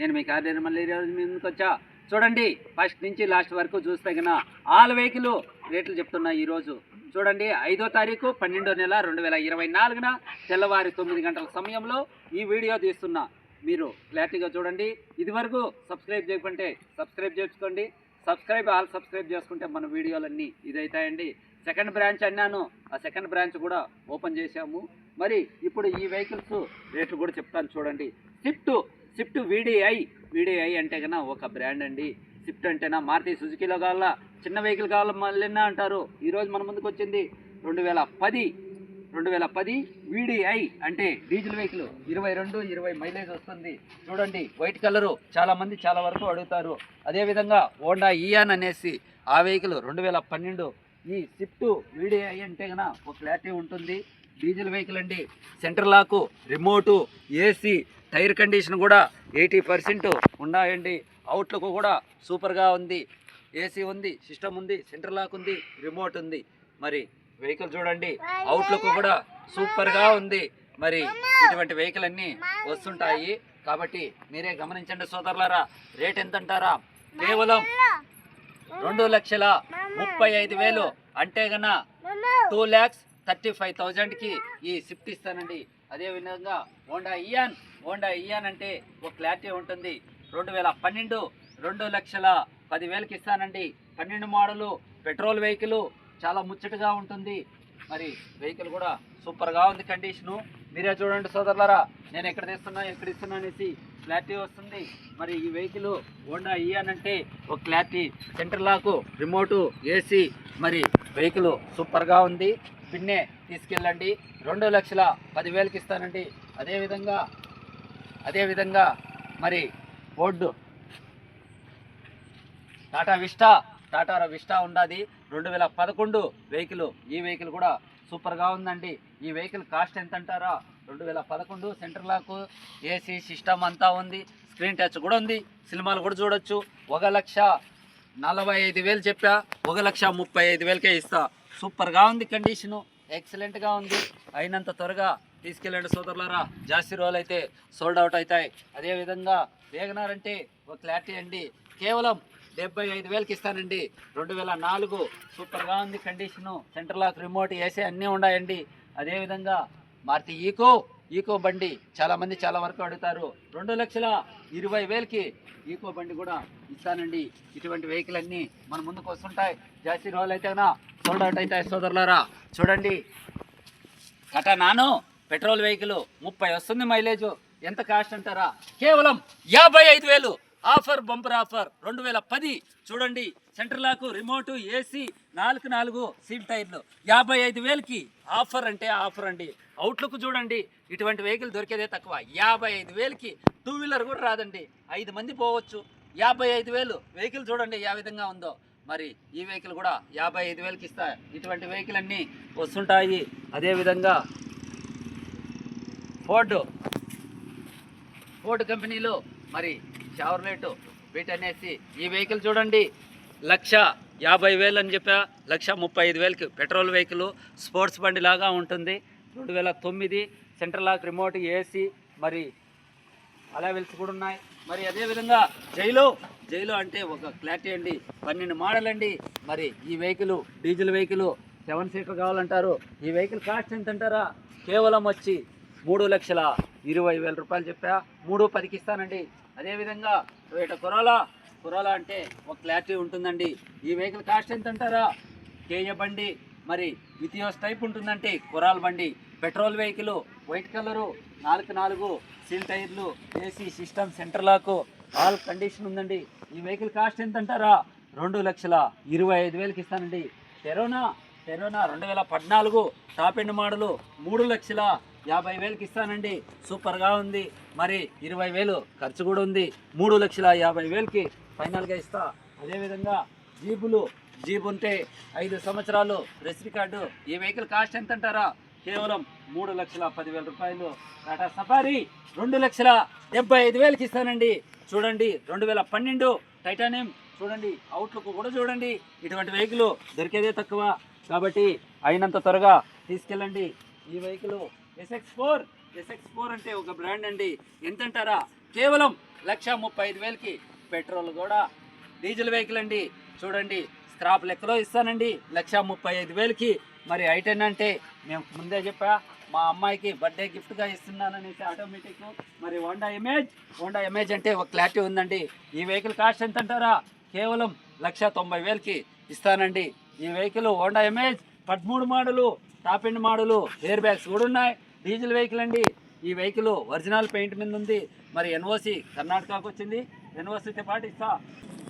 నేను మీకు ఆర్డర్ మళ్ళీ ఈరోజు మీ ముందుకు వచ్చా? చూడండి ఫస్ట్ నుంచి లాస్ట్ వరకు చూస్తే కన్నా ఆల్ వెహికల్ రేట్లు చెప్తున్నా ఈరోజు చూడండి ఐదో తారీఖు పన్నెండో నెల రెండు వేల ఇరవై నాలుగున తెల్లవారి తొమ్మిది గంటల సమయంలో ఈ వీడియో తీస్తున్నా. మీరు క్లారిటీగా చూడండి. ఇదివరకు సబ్స్క్రైబ్ చేయకుంటే సబ్స్క్రైబ్ చేసుకోండి. సబ్స్క్రైబ్ ఆల్ సబ్స్క్రైబ్ చేసుకుంటే మన వీడియోలన్నీ ఇదవుతాయండి సెకండ్ బ్రాంచ్ అన్నాను. ఆ సెకండ్ బ్రాంచ్ కూడా ఓపెన్ చేశాము. మరి ఇప్పుడు ఈ వెహికల్స్ రేట్లు కూడా చెప్తాను చూడండి. స్విఫ్ట్ స్విఫ్ట్ వీడిఐ వీడిఐ అంటే కన్నా ఒక బ్రాండ్ అండి. స్విఫ్ట్ అంటేనా మారుతి సుజుకీలో కావాలా చిన్న వెహికల్ కావాలా మళ్ళీనా అంటారు. ఈరోజు మన ముందుకు వచ్చింది రెండు వేల పది రెండు వేల పది వీడిఐ అంటే డీజిల్ వెహికల్ ఇరవై రెండు ఇరవై మైలేజ్ వస్తుంది. చూడండి వైట్ కలరు చాలామంది చాలా వరకు అడుగుతారు. అదేవిధంగా హోండా ఇయాన్ అనేసి ఆ వెహికల్ రెండు వేల పన్నెండు ఈ స్విఫ్ట్ వీడిఐ అంటే కన్నా ఒక క్లారిటీ ఉంటుంది. డీజిల్ వెహికల్ అండి. Center lock remote AC tyre condition కూడా ఎయిటీ పర్సెంట్ ఉన్నాయండి. అవుట్లుక్ కూడా సూపర్గా ఉంది. ఏసీ ఉంది సిస్టమ్ ఉంది సెంటర్ లాక్ ఉంది రిమోట్ ఉంది. మరి వెహికల్ చూడండి అవుట్లుక్ కూడా సూపర్గా ఉంది. మరి ఇటువంటి వెహికల్ అన్నీ వస్తుంటాయి. కాబట్టి మీరే గమనించండి సోదరులారా రేట్ ఎంత అంటారా కేవలం రెండు లక్షల ముప్పై ఐదు వేలు. అంటే గన టూ ల్యాక్స్ థర్టీ ఫైవ్ థౌజండ్కి ఈ షిఫ్ట్ ఇస్తానండి. అదేవిధంగా హోండా ఇయాన్ హోండా ఇయ్యానంటే అంటే ఒక క్లారిటీ ఉంటుంది. రెండు వేల పన్నెండు రెండు లక్షల పదివేలకి ఇస్తానండి. పన్నెండు మోడలు పెట్రోల్ వెహికల్ చాలా ముచ్చటగా ఉంటుంది. మరి వెహికల్ కూడా సూపర్గా ఉంది కండిషను. మీరే చూడండి సోదరులారా నేను ఎక్కడ తెస్తున్నా ఎక్కడ ఇస్తున్నా అనేసి క్లారిటీ వస్తుంది. మరి ఈ వెహికల్ హోండా ఇయ్యానంటే అంటే ఒక clarity. Centre lock remote AC మరి వెహికల్ సూపర్గా ఉంది. పిన్నే తీసుకెళ్ళండి. రెండు లక్షల పదివేలకి ఇస్తానండి. అదేవిధంగా అదేవిధంగా మరి board. Tata Vista Tata Vista ఉండాది. రెండు వేల పదకొండు వెహికల్ ఈ వెహికల్ కూడా సూపర్గా ఉందండి. ఈ వెహికల్ కాస్ట్ ఎంత అంటారా రెండు వేల పదకొండు సెంటర్ లాకు ఏసీ సిస్టమ్ అంతా ఉంది. స్క్రీన్ టచ్ కూడా ఉంది. సినిమాలు కూడా చూడొచ్చు. ఒక లక్ష నలభై ఐదు వేలు చెప్పా. ఒక లక్ష ముప్పై ఐదు వేలకే ఇస్తా. సూపర్గా ఉంది కండిషను. ఎక్సలెంట్గా ఉంది. అయినంత త్వరగా తీసుకెళ్ళండి సోదరులారా. జాస్తి రోజులు అయితే సోల్డ్ అవుట్ అవుతాయి. అదేవిధంగా వేగనార్ అంటే ఒక క్లారిటీ అండి. కేవలం డెబ్బై ఐదు వేలకి ఇస్తానండి. రెండు వేల నాలుగు సూపర్గా ఉంది condition center lock remote AC అన్నీ ఉన్నాయండి. అదేవిధంగా మారుతి ఈకో ఈకో బండి చాలామంది చాలా వరకు అడుగుతారు. రెండు లక్షల ఇరవై వేలకి ఈకో బండి కూడా ఇస్తానండి. ఇటువంటి వెహికల్ అన్నీ మన ముందుకు వస్తుంటాయి. జాస్తి రోజులు అయితేనా సోల్డ్ అవుట్ అవుతాయి సోదరులారా. చూడండి. కట నాను. పెట్రోల్ వెహికల్ ముప్పై వస్తుంది మైలేజ్. ఎంత కాస్ట్ అంటారా? కేవలం యాభై ఐదు వేలు. ఆఫర్ బంపర్ ఆఫర్ రెండు వేల పది. చూడండి సెంటర్ లాకు రిమోట్ ఏసీ నాలుగు నాలుగు సీల్ టైర్లు. యాభై ఐదు వేలకి ఆఫర్ అంటే ఆఫర్ అండి. అవుట్లుక్ చూడండి ఇటువంటి వెహికల్ దొరికేదే తక్కువ. యాభై ఐదు వేలకి టూ వీలర్ కూడా రాదండి. ఐదు మంది పోవచ్చు. యాభై ఐదు వేలు వెహికల్ చూడండి ఏ విధంగా ఉందో. మరి ఈ వెహికల్ కూడా యాభై ఐదు వేలకి ఇస్తా. ఇటువంటి వెహికల్ అన్నీ వస్తుంటాయి. అదేవిధంగా ఫోర్డ్. ఫోర్డ్ కంపెనీలో మరి షవర్లెట్ బీట్ అనేసి ఈ వెహికల్ చూడండి. లక్ష యాభై వేలు అని చెప్పా. లక్ష ముప్పై ఐదు వేలకి పెట్రోల్ వెహికల్ స్పోర్ట్స్ బండి లాగా ఉంటుంది. రెండు వేల తొమ్మిది సెంట్రల్ లాక్ రిమోట్ ఏసీ మరి అలవెల్స్ కూడా ఉన్నాయి. మరి అదేవిధంగా జైలు జైలు అంటే ఒక క్లారిటీ అండి. పన్నెండు మోడల్ అండి మరి ఈ vehicle diesel vehicle seven seater కావాలంటారు. ఈ వెహికల్ కాస్ట్ ఎంత అంటారా కేవలం వచ్చి మూడు లక్షల ఇరవై వేల రూపాయలు చెప్పా. మూడు పదికి ఇస్తానండి అదేవిధంగా టొయోటా కొరోలా. కొరోలా అంటే ఒక క్లారిటీ ఉంటుందండి. ఈ వెహికల్ కాస్ట్ ఎంత అంటారా కేయ బండి మరి ఇథియోస్ టైప్ ఉంటుందంటే కొరాల్ బండి. పెట్రోల్ వెహికల్ వైట్ కలరు నాలుగు నాలుగు సీల్ టైర్లు AC system center lock. All condition ఉందండి. ఈ వెహికల్ కాస్ట్ ఎంత అంటారా రెండు లక్షల ఇరవై ఐదు వేలకి ఇస్తానండి టెరోనా టెరోనా రెండు వేల పద్నాలుగు టాప్ ఎండ్ మోడలు మూడు లక్షల యాభై వేలకి ఇస్తానండి. సూపర్గా ఉంది. మరి ఇరవై వేలు ఖర్చు కూడా ఉంది. మూడు లక్షల యాభై వేలకి ఫైనల్గా ఇస్తా. అదేవిధంగా జీపులు జీప్ ఉంటే ఐదు సంవత్సరాలు రెస్ రికార్డు ఈ వెహికల్ కాస్ట్ ఎంత అంటారా కేవలం మూడు లక్షల పదివేల రూపాయలు. టాటా సఫారీ రెండు లక్షల డెబ్బై ఐదు వేలకి ఇస్తానండి. చూడండి రెండు వేల పన్నెండు టైటానియం. చూడండి అవుట్లుక్ కూడా చూడండి. ఇటువంటి వెహికల్ దొరికేదే తక్కువ. కాబట్టి అయినంత త్వరగా తీసుకెళ్ళండి. ఈ vehicle SX four SX four అంటే ఒక బ్రాండ్ అండి. ఎంత అంటారా కేవలం లక్ష ముప్పై ఐదు వేలకి పెట్రోల్ కూడా. డీజిల్ వెహికల్ అండి. చూడండి స్క్రాప్ లెక్కలో ఇస్తానండి. లక్ష ముప్పై ఐదు వేలకి. మరి ఐటెన్ అంటే మేము ముందే చెప్పా మా అమ్మాయికి బర్త్డే గిఫ్ట్గా ఇస్తున్నాననేసి ఆటోమేటిక్ మరి హోండా ఇమేజ్ హోండా ఇమేజ్ అంటే ఒక క్లారిటీ ఉందండి. ఈ వెహికల్ కాస్ట్ ఎంత అంటారా కేవలం లక్ష తొంభై వేలకి ఇస్తానండి. ఈ వెహికల్ హోండా ఇమేజ్ పదమూడు model top end model air bags కూడా ఉన్నాయి. డీజిల్ వెహికల్ అండి. ఈ వెహికల్ ఒరిజినల్ పెయింట్ మీద ఉంది. మరి ఎన్ఓసి కర్ణాటకకు వచ్చింది. ఎన్ఓసితో పాటు ఇస్తా.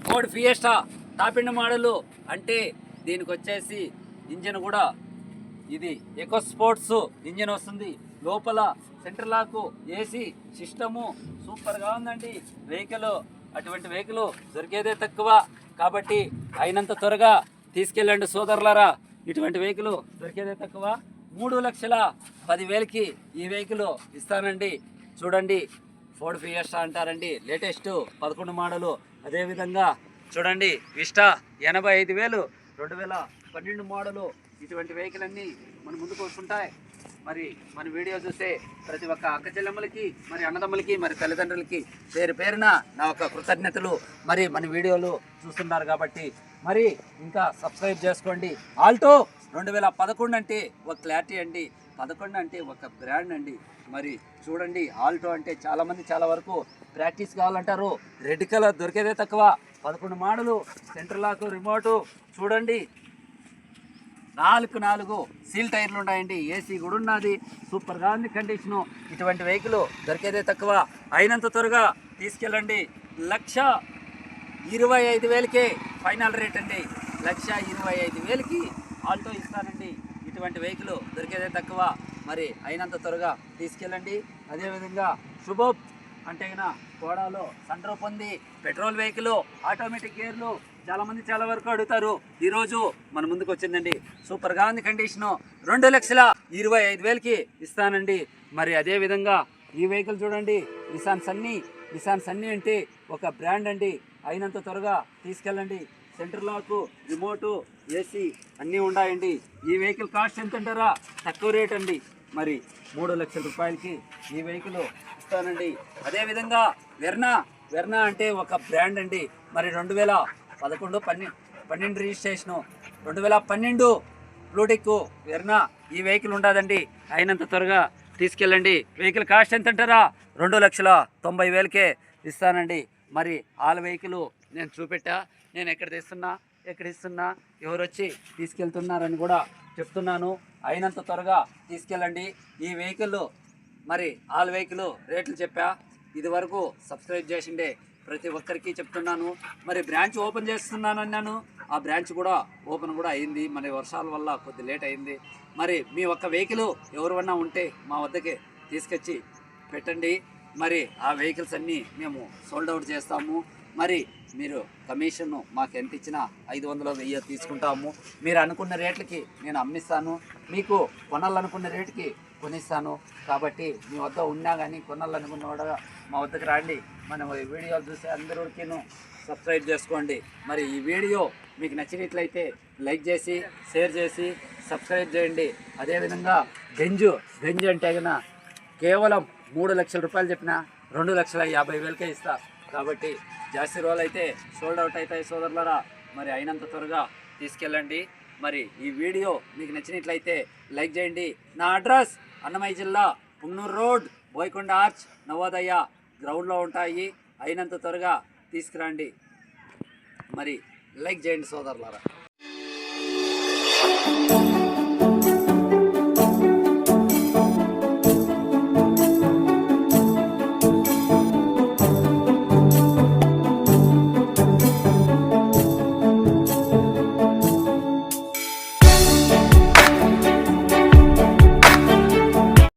Ford Fiesta top end model అంటే దీనికి వచ్చేసి ఇంజిన్ కూడా ఇది ఎకో స్పోర్ట్స్ ఇంజిన్ వస్తుంది. లోపల సెంటర్ లాక్ ఏసీ సిస్టము సూపర్గా ఉందండి. వెహికల్ అటువంటి వెహికల్ దొరికేదే తక్కువ. కాబట్టి అయినంత త్వరగా తీసుకెళ్ళండి సోదరులరా. ఇటువంటి వెహికల్ దొరికేదే తక్కువ. మూడు లక్షల పదివేలకి ఈ వెహికల్ ఇస్తానండి. చూడండి ఫోర్డ్ ఫియస్టా అంటారండి. లేటెస్ట్ పదకొండు మోడలు. అదేవిధంగా చూడండి విస్టా ఎనభై ఐదు వేలు. రెండు వేల పన్నెండు మోడలు ఇటువంటి వెహికల్ అన్నీ మన ముందుకు వస్తుంటాయి. మరి మన వీడియో చూసే ప్రతి ఒక్క అక్క చెల్లెమ్మలకి మరి అన్నదమ్ములకి మరి తల్లిదండ్రులకి పేరు పేరున నా యొక్క కృతజ్ఞతలు. మరి మన వీడియోలు చూస్తున్నారు కాబట్టి మరి ఇంకా సబ్స్క్రైబ్ చేసుకోండి. ఆల్టో రెండు వేల పదకొండు అంటే ఒక క్లారిటీ అండి. పదకొండు అంటే ఒక బ్రాండ్ అండి. మరి చూడండి ఆల్టో అంటే చాలామంది చాలా వరకు ప్రాక్టీస్ కావాలంటారు. రెడ్ కలర్ దొరికేదే తక్కువ. పదకొండు మోడలు సెంటర్ లాక్ రిమోటు చూడండి. నాలుగు నాలుగు సీల్ టైర్లు ఉన్నాయండి. ఏసీ కూడా ఉన్నది. సూపర్గా ఉంది కండిషను ఇటువంటి వెహికల్ దొరికేదే తక్కువ. అయినంత త్వరగా తీసుకెళ్ళండి. లక్ష ఇరవై ఐదు వేలకే ఫైనల్ రేట్ అండి. లక్ష ఇరవై ఐదు వేలకి ఆల్టో ఇస్తానండి. ఇటువంటి వెహికల్ దొరికేదే తక్కువ. మరి అయినంత త్వరగా తీసుకెళ్ళండి. అదేవిధంగా శుభోప్ అంటే గిన కోడాలో సన్ ఉంది. పెట్రోల్ వెహికల్ ఆటోమేటిక్ గేర్లు చాలామంది చాలా వరకు అడుగుతారు. ఈరోజు మన ముందుకు వచ్చిందండి. సూపర్గా ఉంది కండిషను రెండు లక్షల ఇరవై ఐదు వేలకి ఇస్తానండి. మరి అదేవిధంగా ఈ వెహికల్ చూడండి. నిసాన్ సన్నీ నిసాన్ సన్నీ అంటే ఒక బ్రాండ్ అండి. అయినంత త్వరగా తీసుకెళ్ళండి. సెంటర్ లాక్ రిమోటు ఏసీ అన్నీ ఉన్నాయండి. ఈ వెహికల్ కాస్ట్ ఎంత అంటారా తక్కువ రేట్ అండి. మరి మూడు లక్షల రూపాయలకి ఈ వెహికల్ ఇస్తానండి. అదేవిధంగా వెర్నా వెర్నా అంటే ఒక బ్రాండ్ అండి. మరి రెండు వేల పదకొండు పన్నెండు పన్నెండు రిజిస్ట్రేషను. రెండు వేల పన్నెండు బ్లూటిక్ వెర్నా ఈ వెహికల్ ఉండదండి. అయినంత త్వరగా తీసుకెళ్ళండి. వెహికల్ కాస్ట్ ఎంత అంటారా రెండు లక్షల తొంభై వేలకే ఇస్తానండి. మరి ఆల వెహికల్ నేను చూపెట్టా. నేను ఎక్కడ తెస్తున్నా? ఎక్కడ ఇస్తున్నా? ఎవరు వచ్చి తీసుకెళ్తున్నారని కూడా చెప్తున్నాను. అయినంత త్వరగా తీసుకెళ్ళండి. ఈ వెహికల్ మరి ఆల్ వెహికల్ రేట్లు చెప్పా. ఇది వరకు సబ్స్క్రైబ్ చేసిండే ప్రతి ఒక్కరికి చెప్తున్నాను. మరి బ్రాంచ్ ఓపెన్ చేస్తున్నాను అన్నాను. ఆ బ్రాంచ్ కూడా ఓపెన్ కూడా అయింది. మరి వర్షాల వల్ల కొద్ది లేట్ అయింది. మరి మీ ఒక్క వెహికల్ ఎవరివన్నా ఉంటే మా వద్దకి తీసుకొచ్చి పెట్టండి. మరి ఆ వెహికల్స్ అన్నీ మేము సోల్డ్ అవుట్ చేస్తాము. మరి మీరు కమిషన్ను మాకు ఎంత ఇచ్చినా ఐదు వందలు వెయ్యి తీసుకుంటాము. మీరు అనుకున్న రేట్లకి నేను అమ్మిస్తాను. మీకు కొనాలనుకున్న రేటుకి కొనిస్తాను. కాబట్టి మీ వద్ద ఉన్నా కానీ కొనాలనుకున్న కూడా మా వద్దకు రండి. మనం ఈ వీడియోలు చూసే అందరికీను సబ్స్క్రైబ్ చేసుకోండి. మరి ఈ వీడియో మీకు నచ్చినట్లయితే లైక్ చేసి షేర్ చేసి సబ్స్క్రైబ్ చేయండి. అదేవిధంగా గంజు గంజు అంటే కన్నా కేవలం మూడు లక్షల రూపాయలు చెప్పిన రెండు లక్షల యాభై వేలకే ఇస్తా. కాబట్టి జాస్తి రోజులు అయితే సోల్డ్ అవుట్ అవుతాయి సోదరులరా. మరి అయినంత త్వరగా తీసుకెళ్ళండి. మరి ఈ వీడియో మీకు నచ్చినట్లయితే లైక్ చేయండి. నా అడ్రస్ అన్నమయ్య జిల్లా పున్నూరు రోడ్ బోయకొండ ఆర్చ్ నవోదయ. గ్రౌండ్లో ఉంటాయి. అయినంత త్వరగా తీసుకురండి. మరి లైక్ చేయండి సోదరులారా.